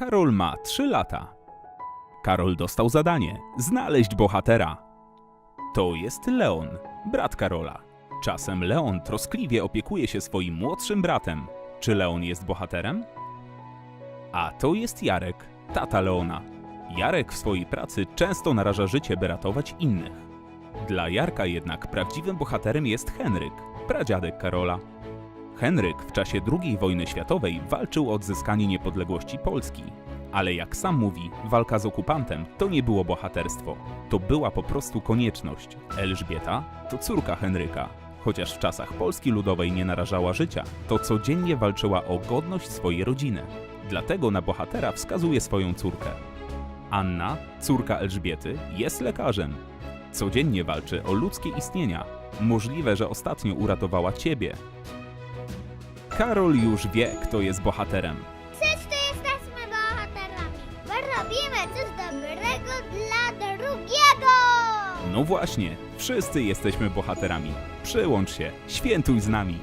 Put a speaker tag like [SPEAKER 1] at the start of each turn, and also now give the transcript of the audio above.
[SPEAKER 1] Karol ma 3 lata. Karol dostał zadanie znaleźć bohatera. To jest Leon, brat Karola. Czasem Leon troskliwie opiekuje się swoim młodszym bratem. Czy Leon jest bohaterem? A to jest Jarek, tata Leona. Jarek w swojej pracy często naraża życie, by ratować innych. Dla Jarka jednak prawdziwym bohaterem jest Henryk, pradziadek Karola. Henryk w czasie II wojny światowej walczył o odzyskanie niepodległości Polski. Ale jak sam mówi, walka z okupantem to nie było bohaterstwo. To była po prostu konieczność. Elżbieta to córka Henryka. Chociaż w czasach Polski Ludowej nie narażała życia, to codziennie walczyła o godność swojej rodziny. Dlatego na bohatera wskazuje swoją córkę. Anna, córka Elżbiety, jest lekarzem. Codziennie walczy o ludzkie istnienia. Możliwe, że ostatnio uratowała ciebie. Karol już wie, kto jest bohaterem.
[SPEAKER 2] Wszyscy jesteśmy bohaterami, bo robimy coś dobrego dla drugiego!
[SPEAKER 1] No właśnie, wszyscy jesteśmy bohaterami. Przyłącz się, świętuj z nami.